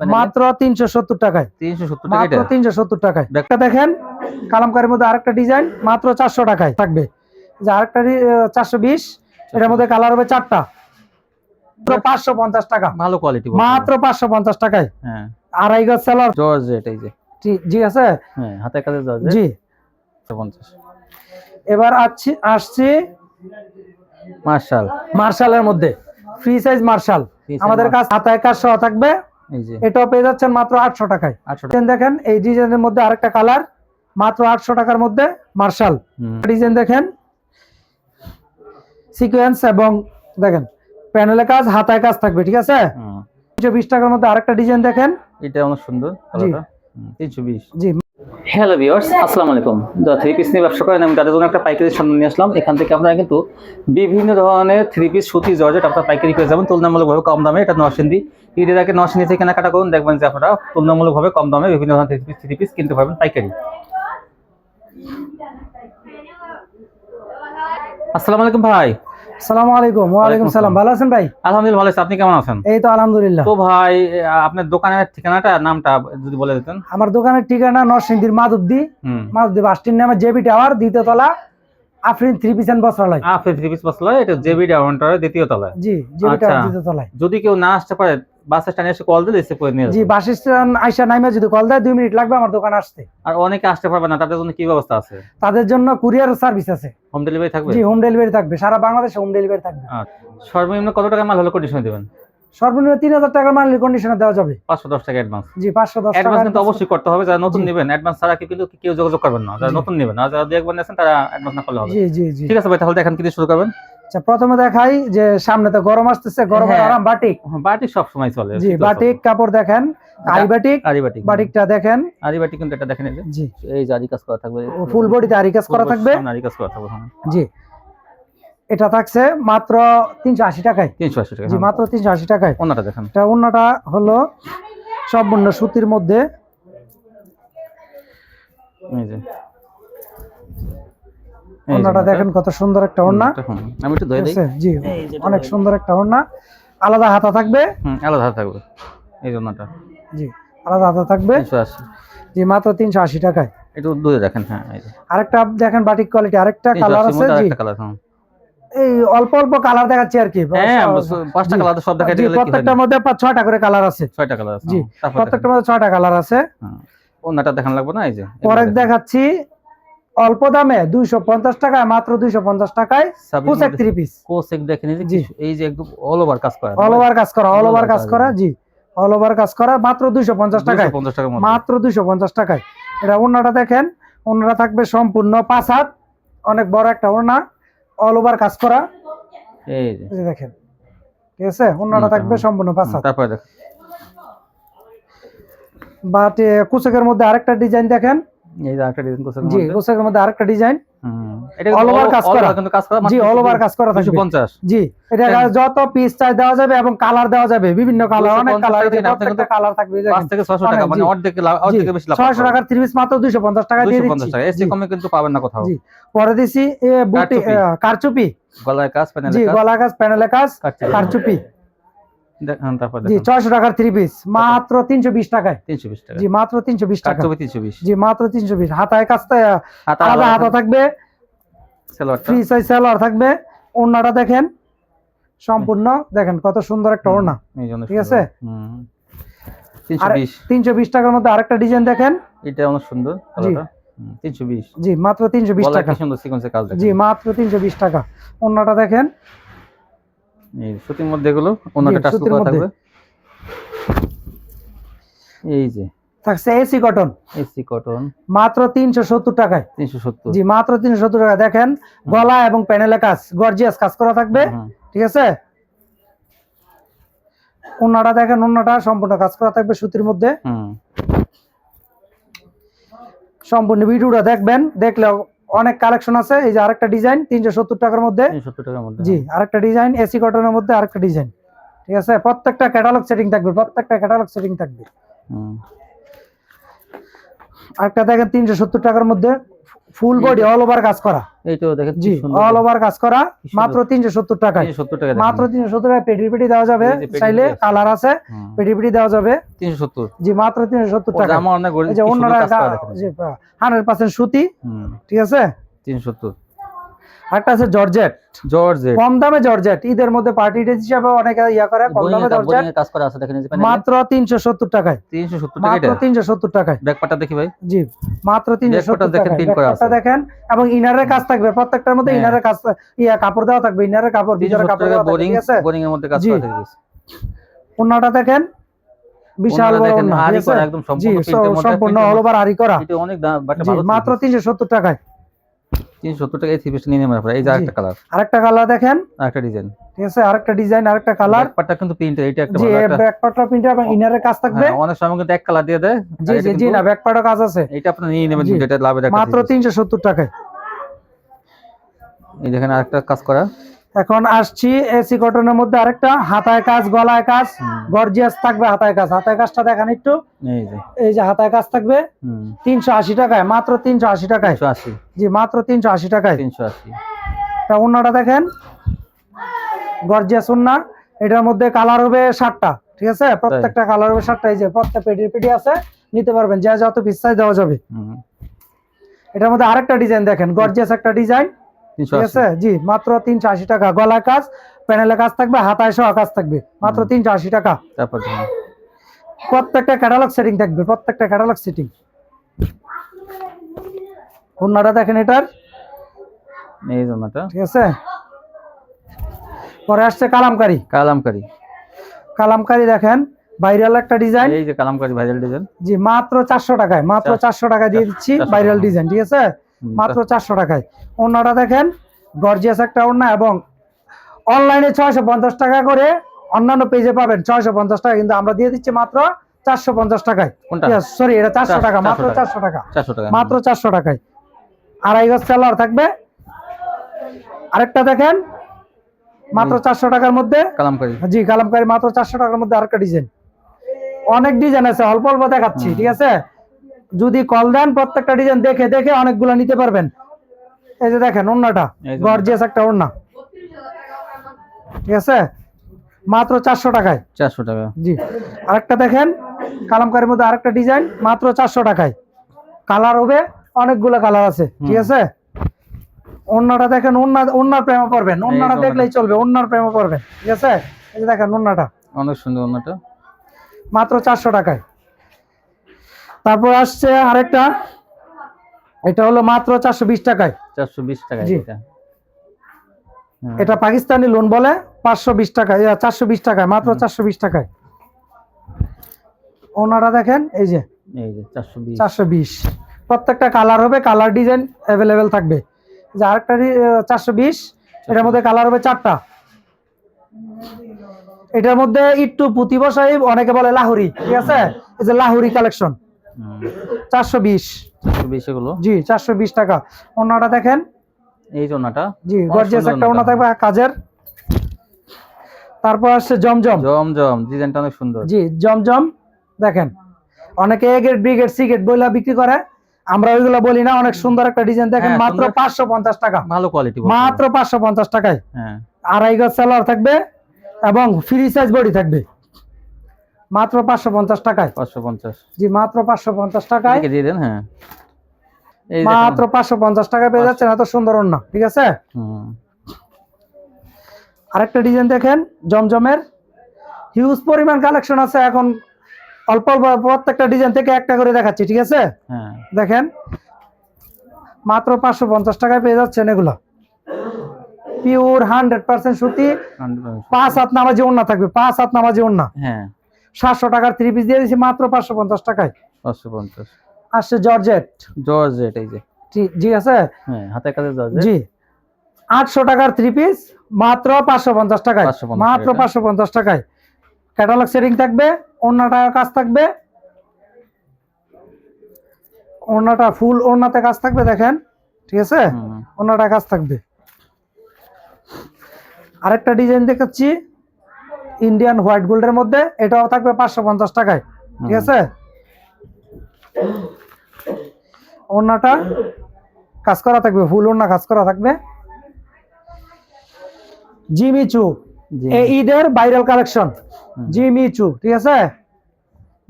মাত্র তিনশো সত্তর টাকায়। মাত্র তিনশো সত্তর টাকায়। একটা দেখেন কালামকারের মধ্যে আরেকটা ডিজাইন মাত্র চারশো টাকায় থাকবে। যে আরেকটা চারশো বিশ এটার মধ্যে কালার হবে চারটা। পাঁচশো পঞ্চাশ টাকা। ভালো কোয়ালিটি মাত্র পাঁচশো পঞ্চাশ টাকায়। হ্যাঁ। আড়াই গজ সেলার জর্জেট এই যে। জি আছে? হ্যাঁ হাতে কাজে জর্জেট। জি। পঞ্চাশ। এবার আসছি আসছি মার্শাল। মার্শালের মধ্যে। Free size marshal. আমাদের কাছে হাতায় কাজ সহ থাকবে। এটাও পেয়ে যাচ্ছেন মাত্র আটশো টাকায়। দেখেন এই ডিজাইনের মধ্যে আরেকটা কালার মাত্র আটশো টাকার মধ্যে মার্শাল ডিজাইন দেখেন সিকোয়েন্স এবং দেখেন প্যানেলে কাজ হাতায় কাজ থাকবে ঠিক আছে? তিনশো বিশ টাকার মধ্যে আরেকটা ডিজাইন দেখেন। এটা অনেক সুন্দর তিনশো বিশ। জি। হ্যালো ভিউয়ার্স আসসালামু আলাইকুম। যারা থ্রি পিস নিয়ে ব্যবসা করেন, আমি তাদের জন্য একটা পাইকারি সামনে নিয়ে আসলাম। এখান থেকে আপনারা কিন্তু বিভিন্ন ধরনের থ্রি পিস সুতি, জর্জেট আপনারা পাইকারি পেয়ে যাবেন, তুলনামূলকভাবে কম দামে। এটা নরসিংদী। ঈদের আগে নরসিংদী থেকে কেনাকাটা করুন, দেখবেন যে আপনারা তুলনামূলকভাবে কম দামে বিভিন্ন ধরনের থ্রি পিস থ্রি পিস কিনতে পারবেন পাইকারি। আসসালামু আলাইকুম ভাই। সালাম আলাইকুম ওয়ালাইকুম সালাম। ভালো আছেন ভাই? আলহামদুলিল্লাহ ভালো আছি। আপনি কেমন আছেন? এই তো আলহামদুলিল্লাহ। তো ভাই আপনার দোকানের ঠিকানাটা নামটা যদি বলে দিতেন। আমার দোকানের ঠিকানা নরসিংদীর মাধবদী। মাধবদী বাস স্ট্যান্ড নামে জেবি টাওয়ার দ্বিতীয় তলা আফরিন থ্রি পিস এন্ড বস্ত্রালয়। আপনি থ্রি পিস এটা জেবি টাওয়ার দ্বিতীয় তলায়। জি জেবি আচ্ছা। টাওয়ার দ্বিতীয় তলায়। যদি কেউ না আসতে পারে বাস স্ট্যান্ডে এসে কল দিলে এসে করে নিয়ে জি বাস স্ট্যান্ড আইসা নাইমে যদি কল দেয় দুই মিনিট লাগবে আমার দোকানে আসতে। আর অনেকে আসতে পারবে না তাদের জন্য কি ব্যবস্থা আছে? তাদের জন্য কুরিয়ার সার্ভিস আছে। হোম ডেলিভারি থাকবে? জি হোম ডেলিভারি থাকবে সারা বাংলাদেশে হোম ডেলিভারি থাকবে। আচ্ছা। সর্বনিম্ন কত টাকা মাল হলে কন্ডিশন দিবেন? সর্বনিম্ন তিন হাজার টাকার মাল কন্ডিশনে দেওয়া যাবে। পাঁচশো দশ টাকা অ্যাডভান্স জি পাঁচশো দশ অ্যাডভান্স কিন্তু অবশ্যই করতে হবে যারা নতুন নেবেন অ্যাডভান্স ছাড়া কিন্তু কেউ যোগাযোগ করবেন না যারা নতুন নেবেন। আর যারা দু একবার নিয়েছেন তারা অ্যাডভান্স না করলে হবে জি জি জি। ঠিক আছে ভাই তাহলে দেখেন কি শুরু করবেন। আচ্ছা প্রথমে দেখাই যে সামনে তো গরম আসতেছে গরমের হ্যাঁ। আরাম বাটিক? বাটিক সব সময় চলে জি বাটিক কাপড় দেখেন আরি বাটিক আরি বাটিক বাটিকটা দেখেন। আরি বাটিক কিন্তু এটা দেখেন জি। এই যে আরি কাজ করা থাকবে। ফুল বডিতে আরি কাজ করা থাকবে? আরি কাজ করা থাকবে হ্যাঁ জি। এটা থাকছে মাত্র তিনশো আশি টাকায়। তিনশো আশি টাকা জি মাত্র তিনশো আশি টাকায়। ওনাটা দেখেন। এটা অন্যটা হলো সম্পূর্ণ সুতির মধ্যে। এই যে। ওড়নাটা। দেখেন কত সুন্দর একটা ওড়না। আমি একটু দিই। আছে? জি অনেক সুন্দর একটা ওড়না। আলাদা হাতা থাকবে? হুম আলাদা হাতে থাকবে। এই জন্যটা জি আলাদা হাতা থাকবে? তিনশো আশি। জি মাত্র তিনশো আশি টাকায়। একটু দূরে দেখেন হ্যাঁ এই যে। আরেকটা দেখেন বাটিক কোয়ালিটি আরেকটা কালার আছে জি। এই অল্প অল্প কালার দেখাচ্ছি আর কি। হ্যাঁ পাঁচটা। কালার সব দেখাই জি, গেলে কি প্রত্যেকটার মধ্যে পাঁচ ছয়টা করে কালার আছে। ছয়টা কালার আছে জি। প্রত্যেকটার মধ্যে ছয়টা কালার আছে। ওনাটা দেখান লাগবে না এই যে। পরে দেখাচ্ছি অল্প দামে দুইশো পঞ্চাশ টাকায় মাত্র দুইশো পঞ্চাশ টাকায় পোশাক থ্রি পিস কোসেক দেখেন এই যে জি। এই যে একদম অল ওভার কাজ করা। অল ওভার কাজ করা অল ওভার কাজ করা জি। অল ওভার কাজ করা মাত্র দুইশো পঞ্চাশ টাকায়। মাত্র দুইশো পঞ্চাশ টাকায়। এটা ওড়নাটা দেখেন ওড়নাটা থাকবে সম্পূর্ণ পাঁচ হাত অনেক বড় একটা ওনা অল ওভার কাজ করা। এই যে। দেখেন ঠিক আছে? ওড়নাটা, থাকবে সম্পূর্ণ পাঁচ হাত। তারপরে দেখ বাট কুচকের মধ্যে আরেকটা ডিজাইন দেখেন। এই যে আরেকটা ডিজাইন কোসেক জি কুচকের মধ্যে। আরেকটা ডিজাইন এটা All over কাজ করা। কিন্তু কাজ করা জি অল ওভার কাজ করা থাকবে। পঞ্চাশ। জি। এটা। যত পিস চাই দেওয়া যাবে এবং কালার দেওয়া যাবে বিভিন্ন কালার অনেক কালার কিন্তু কালার থাকবে পাঁচ থেকে ছয়শো টাকা মানে। অর্ধেক লাভ অর্ধেকের বেশি লাভ ছয়শো টাকার থ্রি পিস মাত্র দুইশো পঞ্চাশ টাকা দিয়ে দুইশো পঞ্চাশ টাকা এর চেয়ে জি। কমে কিন্তু পাবেন না কোথাও। জি। পরে দিছি বুটি কারচুপি। গলায় কাজ প্যানেল জি কাজ। কাজ প্যানেলে কাজ কারচুপি। জি দেখেন। ছয়শো টাকার থ্রি পিস মাত্র তিনশো বিশ টাকায়। তিনশো বিশ টাকা। জি মাত্র তিনশো বিশ টাকা। তিনশো বিশ। জি মাত্র তিনশো বিশ। হাতায় কাজটা আলাদা হাতা থাকবে। ফ্রি সাইজ সালোয়ার থাকবে। ওড়নাটা দেখেন। সম্পূর্ণ। দেখেন কত সুন্দর একটা ওড়না। ঠিক আছে? তিনশো বিশ। টাকার মধ্যে আরেকটা ডিজাইন দেখেন। এটা অনেক সুন্দর কালারটা তিনশো বিশ। জি মাত্র তিনশো বিশ টাকা। সুন্দর সিকোয়েন্সের কাজ জি মাত্র তিনশো বিশ টাকা। ওড়নাটা দেখেন। এই সুতির মধ্যে এগুলো অন্যটা টাচ করা থাকবে। এই যে। থাকছে এসি কটন এসি কটন মাত্র তিনশো সত্তর টাকায়। তিনশো সত্তর। জি মাত্র তিনশো সত্তর টাকা দেখেন গলা এবং প্যানেলে কাজ গর্জিয়াস কাজ করা থাকবে ঠিক আছে? ওনাটা দেখেন ওনাটা সম্পূর্ণ কাজ করা থাকবে সুতির মধ্যে। সম্পূর্ণ ভিডিওটা দেখবেন দেখলে অনেক কালেকশন আছে এই যে আরেকটা ডিজাইন তিনশো সত্তর টাকার মধ্যে। জি আরেকটা ডিজাইন এসি কটনের মধ্যে আরেকটা ডিজাইন। ঠিক আছে? প্রত্যেকটা ক্যাটালগ সেটিং থাকবে প্রত্যেকটা ক্যাটালগ সেটিং থাকবে। আরেকটা দেখেন তিনশো সত্তর টাকার মধ্যে। ফুল বডি অল ওভার কাজ করা। এই তো দেখেন জি অল ওভার কাজ করা মাত্র তিনশো সত্তর টাকায়। সত্তর টাকা মাত্র তিনশো সত্তর টাকায় পেটি পেটি দেওয়া যাবে চাইলে কালার আছে। পেটি পেটি দেওয়া যাবে। তিনশো সত্তর। জি মাত্র তিনশো সত্তর টাকা আমার অনেক অন্যরা এই যে অন্যরা হান্ড্রেড পার্সেন্ট সুতি। ঠিক আছে? তিনশো সত্তর। একটা আছে জর্জেট। জর্জেট। কম দামে জর্জেট। ঈদের মধ্যে পার্টি ড্রেস হিসাবে অনেকে ইয়া করে কম দামে জর্জেট। কাজ করা আছে দেখেন মাত্র তিনশো সত্তর টাকায়। তিনশো সত্তর টাকা মাত্র এটা? তিনশো সত্তর টাকায়। ব্যাকপাটা দেখি ভাই। জি মাত্র তিনশো ব্যাকপাটটা সত্তর দেখেন, টাকায়। print করা আছে। দেখেন এবং ইনারের কাজ থাকবে। প্রত্যেকটার মধ্যে হ্যাঁ। ইনারের কাজ ইয়া কাপড় দেওয়া থাকবে ইনারের কাপড় ভিতরে কাপড় দেওয়া থাকবে বোরিং ঠিক আছে? বোরিং এর মধ্যে কাজ করা থাকে ওন্নাটা দেখেন বিশাল বড় ওন্না একদম সম্পূর্ণ অল ওভার আরি করা। মাত্র তিনশো সত্তর টাকায়। তিনশো সত্তর টাকা এই থ্রি পিসটা নিয়ে নেবেন আপনারা। এই যে আরেকটা কালার আরেকটা কালার দেখেন। আরেকটা ডিজাইন ঠিক আছে আরেকটা ডিজাইন আরেকটা কালার ব্যাকপার্টটা কিন্তু প্রিন্ট এটা একটা ভালো একটা ব্যাক পার্টটা প্রিন্টার এবং ইনারের কাজ থাকবে। হ্যাঁ, অনেক সময় কিন্তু এক কালার দিয়ে দেয়। জি জি জি না ব্যাকপার্টও কাজ আছে। এটা আপনি নিয়ে নেবেন যেটা লাভের একটা মাত্র three piece। তিনশো সত্তর টাকায়। এই দেখেন আরেকটা কাজ করা। এখন আসছি এসি কটনের মধ্যে আরেকটা হাতায় কাজ গলায় কাজ গর্জিয়াস থাকবে হাতায় কাজ। হাতায় কাজটা দেখেন একটু। এই যে। হাতায় কাজ থাকবে। তিনশো আশি টাকায় মাত্র তিনশো আশি টাকায়। আশি। জি মাত্র তিনশো আশি টাকায়। তিনশো আশি। তা অন্যটা দেখেন। গর্জিয়াস ওন্না। এটার মধ্যে কালার হবে ষাটটা ঠিক আছে? প্রত্যেকটা কালার হবে ষাটটা এই যে প্রত্যেক পেটি পেটি আছে নিতে পারবেন। যা যত সাইজ দেওয়া যাবে। এটার মধ্যে আরেকটা ডিজাইন দেখেন গর্জিয়াস একটা ডিজাইন। ঠিক আছে? জি মাত্র তিনশো আশি টাকা। গলায় কাজ প্যানেলে কাজ থাকবে হাতায় সহ কাজ থাকবে। মাত্র তিনশো আশি টাকা। তারপর প্রত্যেকটা ক্যাটালগ সেটিং থাকবে প্রত্যেকটা ক্যাটালগ সেটিং ওন্নাটা দেখেন এটার। এই জন্যটা ঠিক আছে? পরে আসছে কালামকারি। কালামকারি। কালামকারি দেখেন ভাইরাল একটা ডিজাইন এই যে কালামকারি ভাইরাল ডিজাইন জি মাত্র চারশো টাকায় মাত্র চারশো- চারশো টাকা দিয়ে দিচ্ছি ভাইরাল ডিজাইন ঠিক আছে? মাত্র চারশো টাকায়। ওন্নাটা দেখেন গর্জিয়াস একটা ওন্না এবং অনলাইনে ছয়শো পঞ্চাশ টাকা করে অন্যান্য পেজে পাবেন। ছয়শো পঞ্চাশ টাকা কিন্তু আমরা দিয়ে দিচ্ছি মাত্র চারশো পঞ্চাশ টাকায়। সরি এটা চারশো চারশো- টাকা মাত্র চারশো টাকা। মাত্র চারশো টাকায়। আড়াই গজ সেলার থাকবে। আরেকটা দেখেন মাত্র চারশো টাকার মধ্যে। কালামকারি। জি কালামকারি মাত্র চারশো টাকার মধ্যে আরেকটা ডিজাইন অনেক ডিজাইন আছে অল্প অল্প দেখাচ্ছি ঠিক আছে? যদি কল দেন প্রত্যেকটা ডিজাইন দেখে দেখে অনেকগুলো নিতে পারবেন। এই যে দেখেন ওন্নাটা এই গর্জিয়াস একটা ওন্না ঠিক আছে? মাত্র চারশো টাকায়। চারশো টাকা। জি। আরেকটা দেখেন কালামকারির মধ্যে আরেকটা ডিজাইন মাত্র চারশো টাকায়। কালার হবে অনেকগুলো কালার আছে। ঠিক আছে? অন্যটা দেখেন অন্য অন্যার প্রেমে পড়বেন। অন্যটা দেখলেই চলবে অন্যার প্রেমে পড়বেন। ঠিক আছে? এই যে দেখেন অন্যটা অনেক সুন্দর অন্যটা মাত্র চারশো টাকায়। তারপর আসছে আরেকটা। এটা হলো মাত্র চারশো বিশ টাকায়। চারশো বিশ টাকা এটা। হ্যাঁ। পাকিস্তানি লোন বলে পাঁচশো বিশ টাকায় চারশো বিশ টাকায় মাত্র চারশো বিশ টাকায়। ওনারা দেখেন এই যে চারশো বিশ। প্রত্যেকটা কালার হবে কালার ডিজাইন অ্যাভেলেবেল থাকবে। যে আরেকটা চারশো বিশ এটার মধ্যে কালার হবে চারটা। এটার মধ্যে একটু পুঁতি বসাই অনেকে বলে লাহুরি ঠিক আছে? এই যে লাহুরি কালেকশন। চারশো বিশ। চারশো বিশ এগুলো? জি চারশো বিশ টাকা। ওনাটা দেখেন। এই জন্যটা জি গর্জিয়াস একটা ওনা থাকবে কাজের। তারপর আসছে জমজম। জম জম ডিজাইনটা অনেক সুন্দর। জি জমজম দেখেন। অনেকে A gate B gate C gate বইলা বিক্রি করে। আমরা ওইগুলো বলি না অনেক সুন্দর একটা ডিজাইন। দেখেন হ্যাঁ, মাত্র পাঁচশো পঞ্চাশ টাকা। ভালো কোয়ালিটি মাত্র পাঁচশো পঞ্চাশ টাকায়। হ্যাঁ। আড়াই গজ সেলার থাকবে এবং ফ্রি সাইজ বডি থাকবে। মাত্র পাঁচশো পঞ্চাশ টাকায়। পাঁচশো পঞ্চাশ। জি মাত্র পাঁচশো পঞ্চাশ টাকায়। দিয়ে দেন হ্যাঁ। মাত্র পাঁচশো পঞ্চাশ টাকায় পেয়ে যাচ্ছেন এত সুন্দর না ঠিক আছে? আরেকটা ডিজাইন দেখেন জমজমের। হিউজ পরিমাণ কালেকশন আছে এখন অল্প অল্প প্রত্যেকটা ডিজাইন থেকে একটা করে দেখাচ্ছি ঠিক আছে? হ্যাঁ। দেখেন মাত্র পাঁচশো পঞ্চাশ টাকায় পেয়ে যাচ্ছেন এগুলা। পিওর হান্ড্রেড পার্সেন্ট সুতি 100% পাঁচ হাত নামাজি ওন্না থাকবে পাঁচ হাত নামাজি ওন্না হ্যাঁ। সাতশো টাকার থ্রি পিস দিয়ে দিচ্ছি মাত্র পাঁচশো পঞ্চাশ টাকায়। পাঁচশো পঞ্চাশ। আসছে জর্জেট। জর্জেট এই যে। জি- আছে? হ্যাঁ হাতে কাছে জর্জেট। জি। আটশো টাকার থ্রি পিস মাত্র পাঁচশো পঞ্চাশ টাকায়। 550 মাত্র পাঁচশো পঞ্চাশ টাকায়। ক্যাটালগ সেটিং থাকবে ওড়নাটা কাজ থাকবে। ওড়নাটা ফুল ওড়নাতে কাজ থাকবে দেখেন। ঠিক আছে। ওড়নাটা কাজ থাকবে। আরেকটা ডিজাইন দেখাচ্ছি। ইন্ডিয়ান হোয়াইট গোল্ডের মধ্যে এটাও থাকবে পাঁচশো পঞ্চাশ টাকায় ঠিক আছে? ওড়নাটা কাজ করা থাকবে ফুল ওড়না কাজ করা থাকবে। জিমিচু জি এই ঈদের ভাইরাল কালেকশন হুম। জিমিচু ঠিক আছে?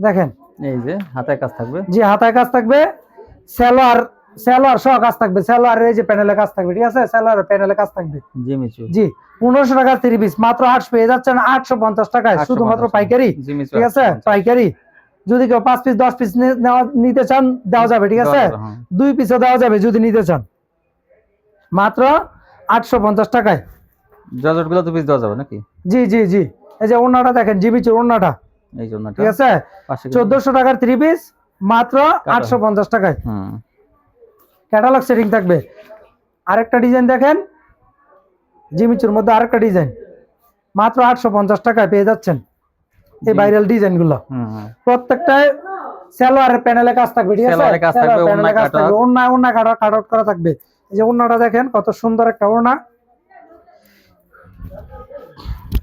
দেখেন। এই যে হাতায় কাজ থাকবে। জি হাতায় কাজ থাকবে। সালোয়ার সালোয়ার সহ কাজ থাকবে সালোয়ার এই যে প্যানেলে কাজ থাকবে ঠিক আছে? সালোয়ার প্যানেলে কাজ থাকবে। জিমিচু জি পনেরোশো টাকা থ্রি পিস মাত্র আটশো পেয়ে যাচ্ছেন আটশো পঞ্চাশ টাকায় শুধুমাত্র পাইকারি ঠিক আছে? পাইকারি। যদি কেউ পাঁচ পিস দশ পিস নিতে চান দেওয়া যাবে ঠিক আছে? হ্যাঁ। দুই পিসও দেওয়া যাবে যদি নিতে চান। মাত্র আটশো পঞ্চাশ টাকায়। জর্জেটগুলো তো পিস দেওয়া যাবে নাকি? জি জি জি। এই যে ওনাটা দেখেন জিবিচুর ওনাটা এই ঠিক আছে? চোদ্দশো টাকার থ্রি পিস মাত্র আটশো পঞ্চাশ টাকায়। হুম। ক্যাটালগ সেটিং থাকবে। আরেকটা ডিজাইন দেখেন। জিমিচুর মধ্যে আরেকটা ডিজাইন মাত্র আটশো পঞ্চাশ টাকায় পেয়ে যাচ্ছেন এই ভাইরাল ডিজাইনগুলো। হুম হুম। প্রত্যেকটায় সালোয়ারের প্যানেলে কাজ থাকবে ঠিক আছে? কাজ থাকবে, কাজ কাট আউট করা থাকবে। এই যে ওড়নাটা দেখেন কত সুন্দর একটা ওড়না।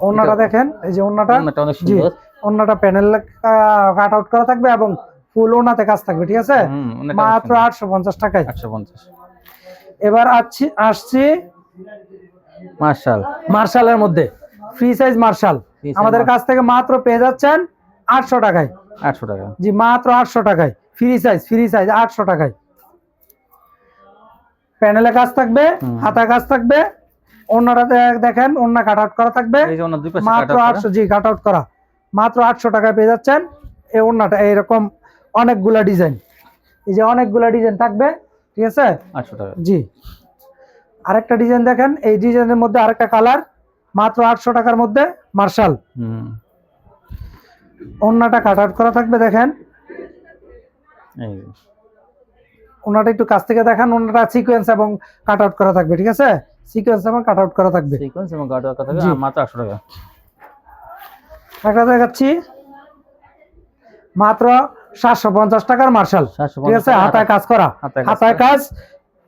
ওড়নাটা এটা- দেখেন এই যে সুন্দর। ওড়নাটা প্যানেল কাট আউট করা থাকবে এবং ফুল ওড়নাতে কাজ থাকবে ঠিক আছে? মাত্র আটশো পঞ্চাশ টাকায়। আটশো পঞ্চাশ। এবার আসছি আসছি মার্শাল। মার্শালের মধ্যে। Free size marshal. আমাদের কাছ থেকে মাত্র পেয়ে যাচ্ছেন আটশো টাকায়। আটশো টাকা। জি মাত্র আটশো টাকায়। ফ্রি সাইজ ফ্রি সাইজ আটশো টাকায়। প্যানেলে কাজ থাকবে। হাতা কাজ থাকবে অন্যটা দেখেন অন্য কাট আউট করা থাকবে। মাত্র আটশো জি কাট আউট করা। মাত্র আটশো টাকায় পেয়ে যাচ্ছেন। এই অন্যটা এইরকম অনেকগুলা ডিজাইন। এই যে অনেকগুলা ডিজাইন থাকবে ঠিক আছে? আটশো টাকা। জি। আরেকটা ডিজাইন দেখেন এই ডিজাইনের মধ্যে আরেকটা কালার মাত্র আটশো টাকার মধ্যে মার্শাল। হুম। অন্যটা কাট আউট করা থাকবে দেখেন। ওনাটা একটু কাছ থেকে দেখান ওনাটা সিকোয়েন্স এবং কাট আউট করা থাকবে ঠিক আছে? সিকোয়েন্স এবং কাট আউট করা থাকবে। সিকোয়েন্স এবং গার্ড কথা জি। মাত্র আটশো টাকা। একটা দেখাচ্ছি। মাত্র সাতশো পঞ্চাশ টাকার মার্শাল। ঠিক আছে? হাতায় কাজ করা। হাতায় কাজ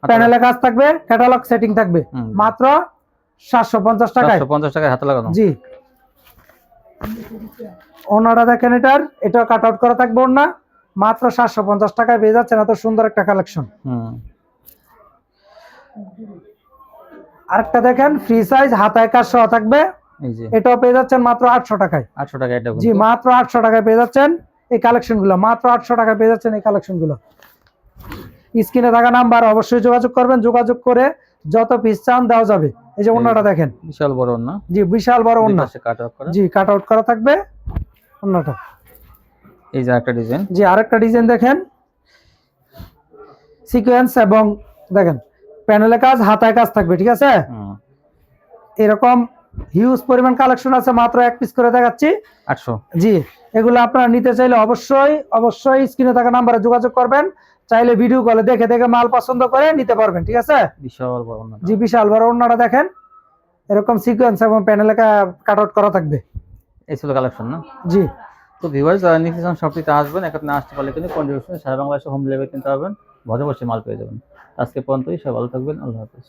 প্যানেলে কাজ থাকবে ক্যাটালগ সেটিং থাকবে। মাত্র সাতশো পঞ্চাশ টাকায়। পঞ্চাশ টাকায় হাতে লাগানো। জি। ওনারা দেখেন এটার। এটা কাট আউট করা থাকবে ওনা মাত্র সাতশো পঞ্চাশ টাকায় পেয়ে যাচ্ছেন এত সুন্দর একটা কালেকশন হুম। আরেকটা দেখেন ফ্রি সাইজ হাতায় কাজ সহ থাকবে। এটাও পেয়ে যাচ্ছেন মাত্র আটশো টাকায়। আটশো টাকা জি মাত্র আটশো টাকায় পেয়ে যাচ্ছেন। এই কালেকশনগুলো মাত্র আটশো টাকা পেয়ে যাচ্ছেন এই কালেকশনগুলো। স্ক্রিনে থাকা নাম্বার অবশ্যই যোগাযোগ করবেন। যোগাযোগ করে যত পিস চান দেওয়া যাবে। এই যে ওনাটা দেখেন। বিশাল বড় না জি বিশাল বড় ওনা করা। জি কাট আউট করা থাকবে ওনাটা এই যে একটা ডিজাইন জি আরেকটা ডিজাইন দেখেন। সিকোয়েন্স এবং দেখেন প্যানেলে কাজ হাতায় কাজ থাকবে ঠিক আছে? এরকম হিউজ পরিমাণ কালেকশন আছে মাত্র এক পিস করে দেখাচ্ছি। আটশো। জি এগুলো আপনারা নিতে চাইলে অবশ্যই অবশ্যই স্ক্রিনে থাকা নাম্বারে যোগাযোগ করবেন। চাইলে ভিডিও কলে দেখে দেখে মাল পছন্দ করে নিতে পারবেন ঠিক আছে? বিশাল বড় জি বিশাল বড় অন্যটা দেখেন। এরকম সিকোয়েন্স এবং প্যানেলে কাট আউট করা থাকবে। এই ছিল কালেকশন না? জি। তো ভিউয়ার্স যারা নিতে চান শপটিতে আসবেন এখানে আসতে পারলে কিন্তু কন্ট্রিবিউশন সারা বাংলাদেশে হোম ডেলিভারি কিনতে পারবেন ঘরে বসে মাল পেয়ে যাবেন। আজকে পর্যন্তই সবাই ভালো থাকবেন আল্লাহ হাফিজ।